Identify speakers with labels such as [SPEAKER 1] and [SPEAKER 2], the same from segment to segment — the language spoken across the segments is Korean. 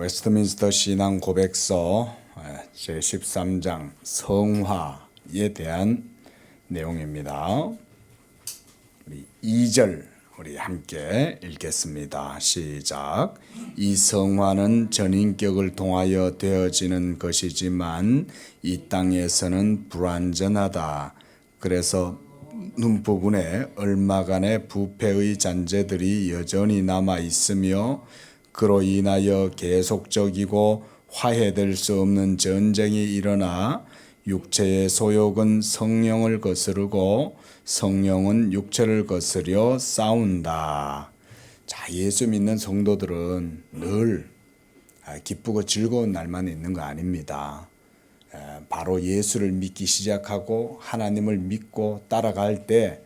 [SPEAKER 1] 웨스트민스터 신앙 고백서 제13장 성화에 대한 내용입니다. 우리 2절 우리 함께 읽겠습니다. 시작. 이 성화는 전인격을 통하여 되어지는 것이지만 이 땅에서는 불완전하다. 그래서 눈 부분에 얼마간의 부패의 잔재들이 여전히 남아 있으며 그로 인하여 계속적이고 화해될 수 없는 전쟁이 일어나 육체의 소욕은 성령을 거스르고 성령은 육체를 거스려 싸운다. 자, 예수 믿는 성도들은 늘 아, 기쁘고 즐거운 날만 있는 거 아닙니다. 에, 바로 예수를 믿기 시작하고 하나님을 믿고 따라갈 때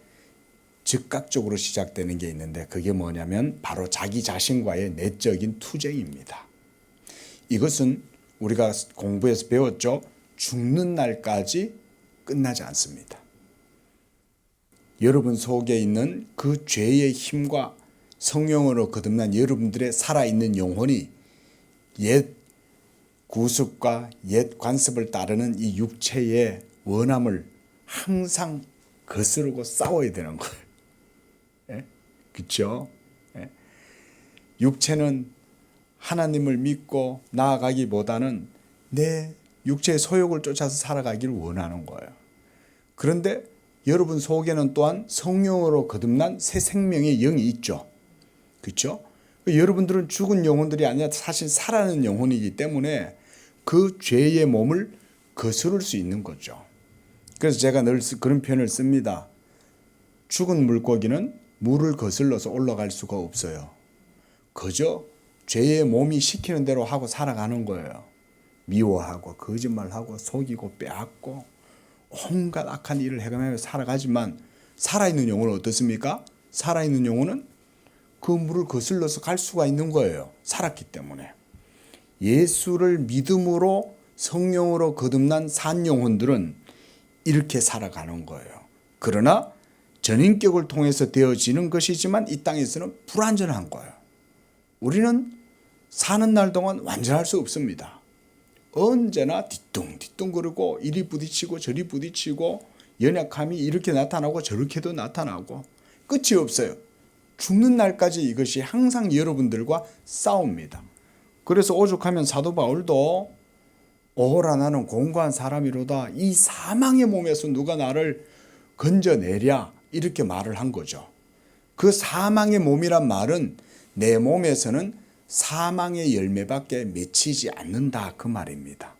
[SPEAKER 1] 즉각적으로 시작되는 게 있는데 그게 뭐냐면 바로 자기 자신과의 내적인 투쟁입니다. 이것은 우리가 공부에서 배웠죠. 죽는 날까지 끝나지 않습니다. 여러분 속에 있는 그 죄의 힘과 성령으로 거듭난 여러분들의 살아있는 영혼이 옛 구습과 옛 관습을 따르는 이 육체의 원함을 항상 거스르고 싸워야 되는 거예요. 예? 그렇죠? 예? 육체는 하나님을 믿고 나아가기보다는 내 육체의 소욕을 쫓아서 살아가기를 원하는 거예요. 그런데 여러분 속에는 또한 성령으로 거듭난 새 생명의 영이 있죠. 그렇죠? 여러분들은 죽은 영혼들이 아니라 사실 살아있는 영혼이기 때문에 그 죄의 몸을 거스를 수 있는 거죠. 그래서 제가 늘 그런 표현을 씁니다. 죽은 물고기는 물을 거슬러서 올라갈 수가 없어요. 그저 죄의 몸이 시키는 대로 하고 살아가는 거예요. 미워하고 거짓말하고 속이고 빼앗고 온갖 악한 일을 해가며 살아가지만 살아있는 영혼은 어떻습니까? 살아있는 영혼은 그 물을 거슬러서 갈 수가 있는 거예요. 살았기 때문에. 예수를 믿음으로 성령으로 거듭난 산 영혼들은 이렇게 살아가는 거예요. 그러나 전인격을 통해서 되어지는 것이지만 이 땅에서는 불완전한 거예요. 우리는 사는 날 동안 완전할 수 없습니다. 언제나 뒤뚱뒤뚱 거리고 이리 부딪히고 저리 부딪히고 연약함이 이렇게 나타나고 저렇게도 나타나고 끝이 없어요. 죽는 날까지 이것이 항상 여러분들과 싸웁니다. 그래서 오죽하면 사도 바울도 오라 나는 공고한 사람이로다 이 사망의 몸에서 누가 나를 건져내랴 이렇게 말을 한 거죠. 그 사망의 몸이란 말은 내 몸에서는 사망의 열매밖에 맺히지 않는다 그 말입니다.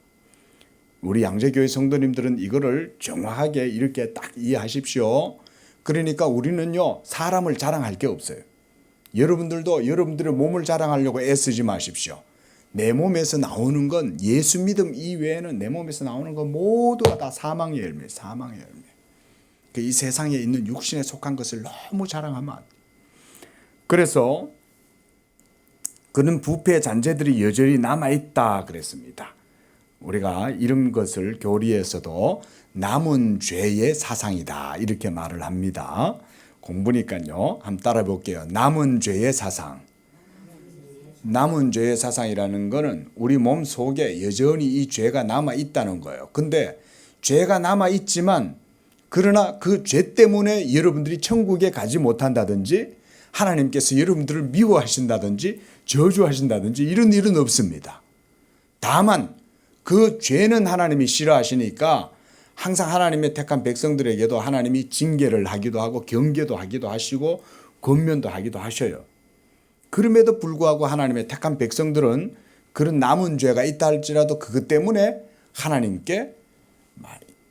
[SPEAKER 1] 우리 양재교회 성도님들은 이거를 정확하게 이렇게 딱 이해하십시오. 그러니까 우리는요 사람을 자랑할 게 없어요. 여러분들도 여러분들의 몸을 자랑하려고 애쓰지 마십시오. 내 몸에서 나오는 건 예수 믿음 이외에는 내 몸에서 나오는 건 모두가 다 사망의 열매, 사망의 열매. 그이 세상에 있는 육신에 속한 것을 너무 자랑하면. 그래서 그는 부패의 잔재들이 여전히 남아 있다 그랬습니다. 우리가 이런 것을 교리에서도 남은 죄의 사상이다 이렇게 말을 합니다. 공부니까요. 한번 따라 볼게요. 남은 죄의 사상. 남은 죄의 사상이라는 것은 우리 몸 속에 여전히 이 죄가 남아 있다는 거예요. 근데 죄가 남아 있지만 그러나 그 죄 때문에 여러분들이 천국에 가지 못한다든지 하나님께서 여러분들을 미워하신다든지 저주하신다든지 이런 일은 없습니다. 다만 그 죄는 하나님이 싫어하시니까 항상 하나님의 택한 백성들에게도 하나님이 징계를 하기도 하고 경계도 하기도 하시고 권면도 하기도 하셔요. 그럼에도 불구하고 하나님의 택한 백성들은 그런 남은 죄가 있다 할지라도 그것 때문에 하나님께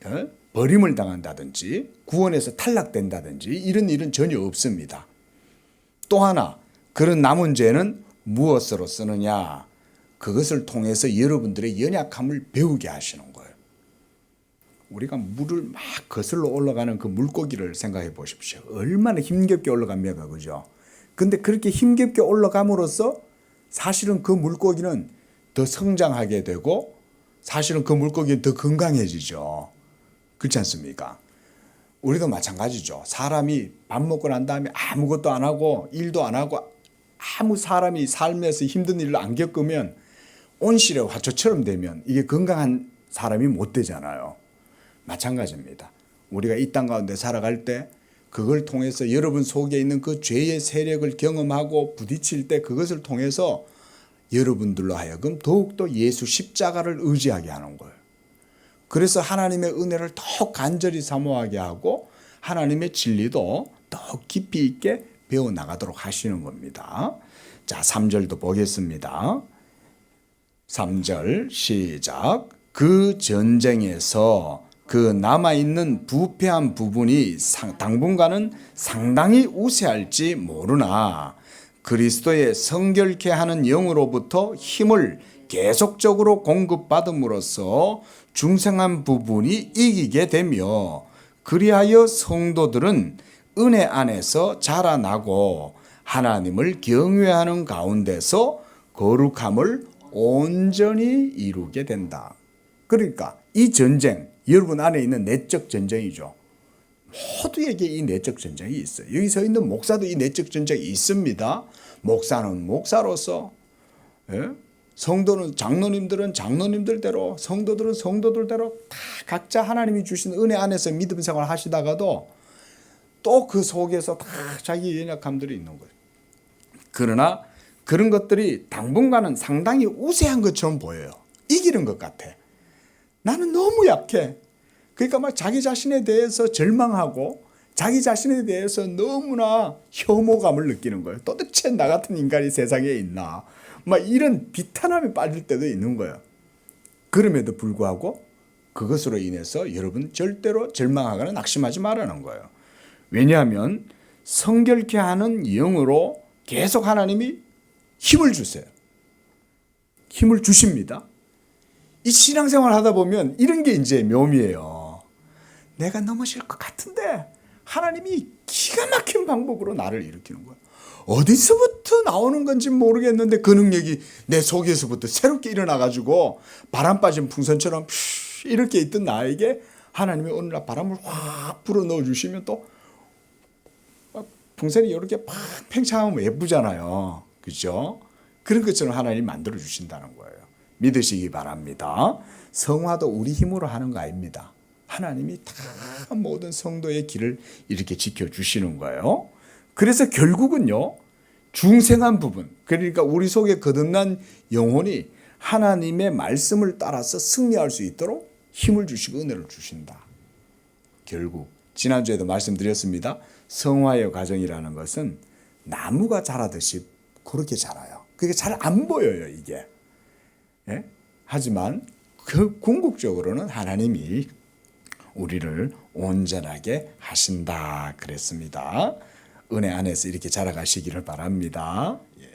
[SPEAKER 1] 어? 버림을 당한다든지 구원에서 탈락된다든지 이런 일은 전혀 없습니다. 또 하나 그런 남은 죄는 무엇으로 쓰느냐? 그것을 통해서 여러분들의 연약함을 배우게 하시는 거예요. 우리가 물을 막 거슬러 올라가는 그 물고기를 생각해 보십시오. 얼마나 힘겹게 올라갑니까, 그죠? 근데 그렇게 힘겹게 올라감으로써 사실은 그 물고기는 더 성장하게 되고 사실은 그 물고기는 더 건강해지죠. 그렇지 않습니까? 우리도 마찬가지죠. 사람이 밥 먹고 난 다음에 아무것도 안 하고 일도 안 하고 아무 사람이 삶에서 힘든 일을 안 겪으면 온실의 화초처럼 되면 이게 건강한 사람이 못 되잖아요. 마찬가지입니다. 우리가 이 땅 가운데 살아갈 때 그걸 통해서 여러분 속에 있는 그 죄의 세력을 경험하고 부딪힐 때 그것을 통해서 여러분들로 하여금 더욱더 예수 십자가를 의지하게 하는 거예요. 그래서 하나님의 은혜를 더 간절히 사모하게 하고 하나님의 진리도 더 깊이 있게 배워 나가도록 하시는 겁니다. 자, 3절도 보겠습니다. 3절 시작. 그 전쟁에서 그 남아있는 부패한 부분이 상- 당분간은 상당히 우세할지 모르나 그리스도의 성결케 하는 영으로부터 힘을 계속적으로 공급받음으로써 중생한 부분이 이기게 되며 그리하여 성도들은 은혜 안에서 자라나고 하나님을 경외하는 가운데서 거룩함을 온전히 이루게 된다. 그러니까 이 전쟁 여러분 안에 있는 내적 전쟁이죠. 모두에게 이 내적 전쟁이 있어요. 여기 서 있는 목사도 이 내적 전쟁이 있습니다. 목사는 목사로서 예? 성도는 장로님들은 장로님들대로 성도들은 성도들대로 다 각자 하나님이 주신 은혜 안에서 믿음 생활 하시다가도 또 그 속에서 다 자기 연약함들이 있는 거예요. 그러나 그런 것들이 당분간은 상당히 우세한 것처럼 보여요. 이기는 것 같아. 나는 너무 약해. 그러니까 막 자기 자신에 대해서 절망하고 자기 자신에 대해서 너무나 혐오감을 느끼는 거예요. 도대체 나 같은 인간이 세상에 있나. 막 이런 비탄함에 빠질 때도 있는 거예요. 그럼에도 불구하고 그것으로 인해서 여러분 절대로 절망하거나 낙심하지 말라는 거예요. 왜냐하면 성결케 하는 영으로 계속 하나님이 힘을 주세요. 힘을 주십니다. 이 신앙생활 하다 보면 이런 게 이제 묘미예요. 내가 넘어질 것 같은데 하나님이 기가 막힌 방법으로 나를 일으키는 거예요. 어디서부터 나오는 건지 모르겠는데 그 능력이 내 속에서부터 새롭게 일어나 가지고 바람 빠진 풍선처럼 푸 이렇게 있던 나에게 하나님이 어느 날 바람을 확 불어 넣어 주시면 또 풍선이 이렇게 팍 팽창하면 예쁘잖아요. 그죠? 그런 것처럼 하나님 만들어 주신다는 거예요. 믿으시기 바랍니다. 성화도 우리 힘으로 하는 거 아닙니다. 하나님이 다 모든 성도의 길을 이렇게 지켜 주시는 거예요. 그래서 결국은요. 중생한 부분, 그러니까 우리 속에 거듭난 영혼이 하나님의 말씀을 따라서 승리할 수 있도록 힘을 주시고 은혜를 주신다. 결국 지난주에도 말씀드렸습니다. 성화의 과정이라는 것은 나무가 자라듯이 그렇게 자라요. 그게 잘 안 보여요, 이게. 예? 하지만 그 궁극적으로는 하나님이 우리를 온전하게 하신다 그랬습니다. 은혜 안에서 이렇게 자라가시기를 바랍니다. 예.